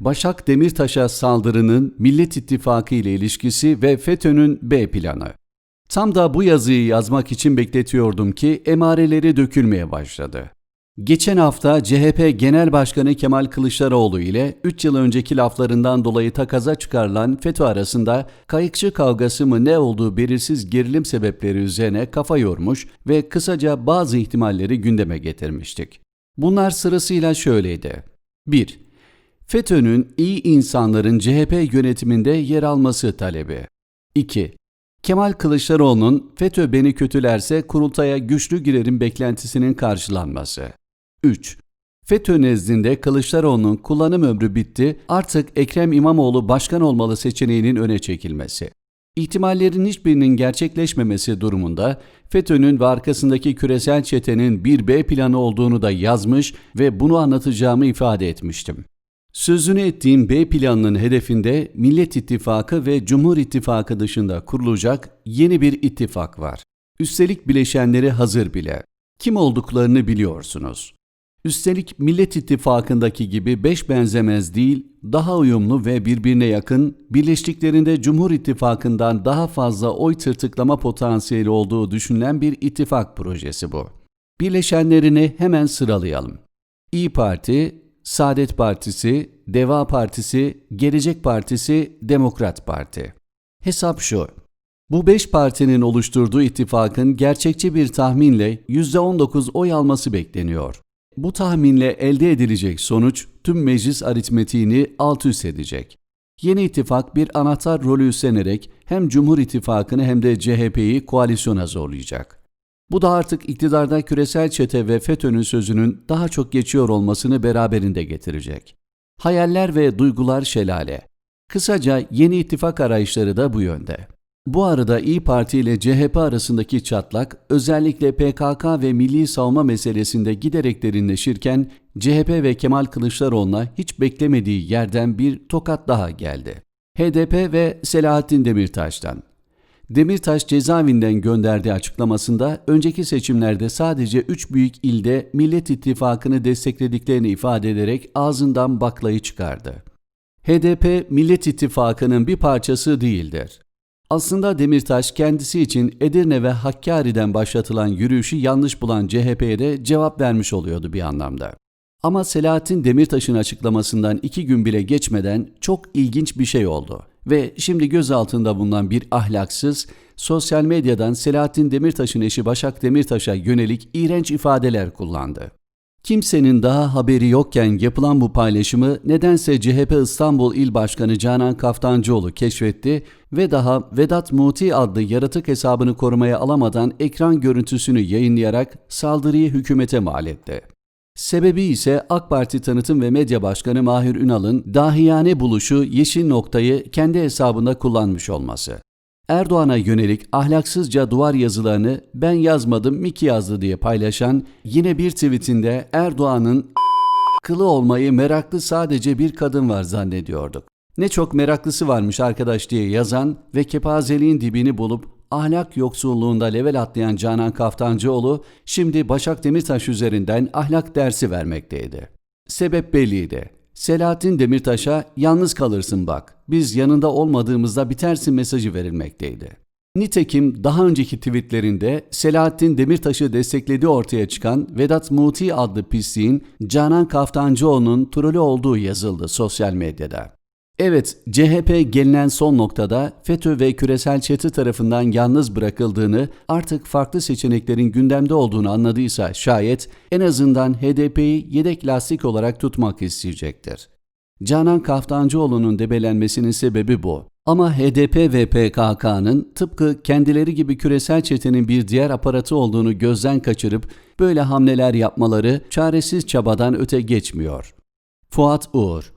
Başak Demirtaş'a saldırının Millet İttifakı ile ilişkisi ve FETÖ'nün B planı. Tam da bu yazıyı yazmak için bekletiyordum ki emareleri dökülmeye başladı. Geçen hafta CHP Genel Başkanı Kemal Kılıçdaroğlu ile 3 yıl önceki laflarından dolayı takaza çıkarılan FETÖ arasında kayıkçı kavgası mı ne olduğu belirsiz gerilim sebepleri üzerine kafa yormuş ve kısaca bazı ihtimalleri gündeme getirmiştik. Bunlar sırasıyla şöyleydi. 1. FETÖ'nün iyi insanların CHP yönetiminde yer alması talebi. 2. Kemal Kılıçdaroğlu'nun FETÖ beni kötülerse kurultaya güçlü girerim beklentisinin karşılanması. 3. FETÖ nezdinde Kılıçdaroğlu'nun kullanım ömrü bitti, artık Ekrem İmamoğlu başkan olmalı seçeneğinin öne çekilmesi. İhtimallerin hiçbirinin gerçekleşmemesi durumunda FETÖ'nün ve arkasındaki küresel çetenin bir B planı olduğunu da yazmış ve bunu anlatacağımı ifade etmiştim. Sözünü ettiğim B planının hedefinde Millet İttifakı ve Cumhur İttifakı dışında kurulacak yeni bir ittifak var. Üstelik bileşenleri hazır bile. Kim olduklarını biliyorsunuz. Üstelik Millet İttifakı'ndaki gibi beş benzemez değil, daha uyumlu ve birbirine yakın, birleştiklerinde Cumhur İttifakı'ndan daha fazla oy tırtıklama potansiyeli olduğu düşünülen bir ittifak projesi bu. Bileşenlerini hemen sıralayalım. İyi Parti, Saadet Partisi, Deva Partisi, Gelecek Partisi, Demokrat Parti. Hesap şu. Bu beş partinin oluşturduğu ittifakın gerçekçi bir tahminle %19 oy alması bekleniyor. Bu tahminle elde edilecek sonuç tüm meclis aritmetiğini alt üst edecek. Yeni ittifak bir anahtar rolü üstlenerek hem Cumhur İttifakı'nı hem de CHP'yi koalisyona zorlayacak. Bu da artık iktidarda küresel çete ve FETÖ'nün sözünün daha çok geçiyor olmasını beraberinde getirecek. Hayaller ve duygular şelale. Kısaca yeni ittifak arayışları da bu yönde. Bu arada İyi Parti ile CHP arasındaki çatlak özellikle PKK ve milli savunma meselesinde giderek derinleşirken CHP ve Kemal Kılıçdaroğlu'na hiç beklemediği yerden bir tokat daha geldi. HDP ve Selahattin Demirtaş'tan. Demirtaş cezaevinden gönderdiği açıklamasında önceki seçimlerde sadece 3 büyük ilde Millet İttifakı'nı desteklediklerini ifade ederek ağzından baklayı çıkardı. HDP Millet İttifakı'nın bir parçası değildir. Aslında Demirtaş kendisi için Edirne ve Hakkari'den başlatılan yürüyüşü yanlış bulan CHP'ye de cevap vermiş oluyordu bir anlamda. Ama Selahattin Demirtaş'ın açıklamasından iki gün bile geçmeden çok ilginç bir şey oldu. Ve şimdi gözaltında bulunan bir ahlaksız, sosyal medyadan Selahattin Demirtaş'ın eşi Başak Demirtaş'a yönelik iğrenç ifadeler kullandı. Kimsenin daha haberi yokken yapılan bu paylaşımı nedense CHP İstanbul İl Başkanı Canan Kaftancıoğlu keşfetti ve daha Vedat Muti adlı yaratık hesabını korumaya alamadan ekran görüntüsünü yayınlayarak saldırıyı hükümete mal etti. Sebebi ise AK Parti Tanıtım ve Medya Başkanı Mahir Ünal'ın dahiyane buluşu yeşil noktayı kendi hesabında kullanmış olması. Erdoğan'a yönelik ahlaksızca duvar yazılarını ben yazmadım Miki yazdı diye paylaşan yine bir tweetinde Erdoğan'ın kılı olmayı meraklı sadece bir kadın var zannediyorduk. Ne çok meraklısı varmış arkadaş diye yazan ve kepazeliğin dibini bulup ahlak yoksulluğunda level atlayan Canan Kaftancıoğlu şimdi Başak Demirtaş üzerinden ahlak dersi vermekteydi. Sebep belliydi. Selahattin Demirtaş'a yalnız kalırsın bak, biz yanında olmadığımızda bitersin mesajı verilmekteydi. Nitekim daha önceki tweetlerinde Selahattin Demirtaş'ı desteklediği ortaya çıkan Vedat Muti adlı pisliğin Canan Kaftancıoğlu'nun trolü olduğu yazıldı sosyal medyada. Evet, CHP gelinen son noktada FETÖ ve küresel çete tarafından yalnız bırakıldığını, artık farklı seçeneklerin gündemde olduğunu anladıysa şayet en azından HDP'yi yedek lastik olarak tutmak isteyecektir. Canan Kaftancıoğlu'nun debelenmesinin sebebi bu. Ama HDP ve PKK'nın tıpkı kendileri gibi küresel çetenin bir diğer aparatı olduğunu gözden kaçırıp böyle hamleler yapmaları çaresiz çabadan öte geçmiyor. Fuat Uğur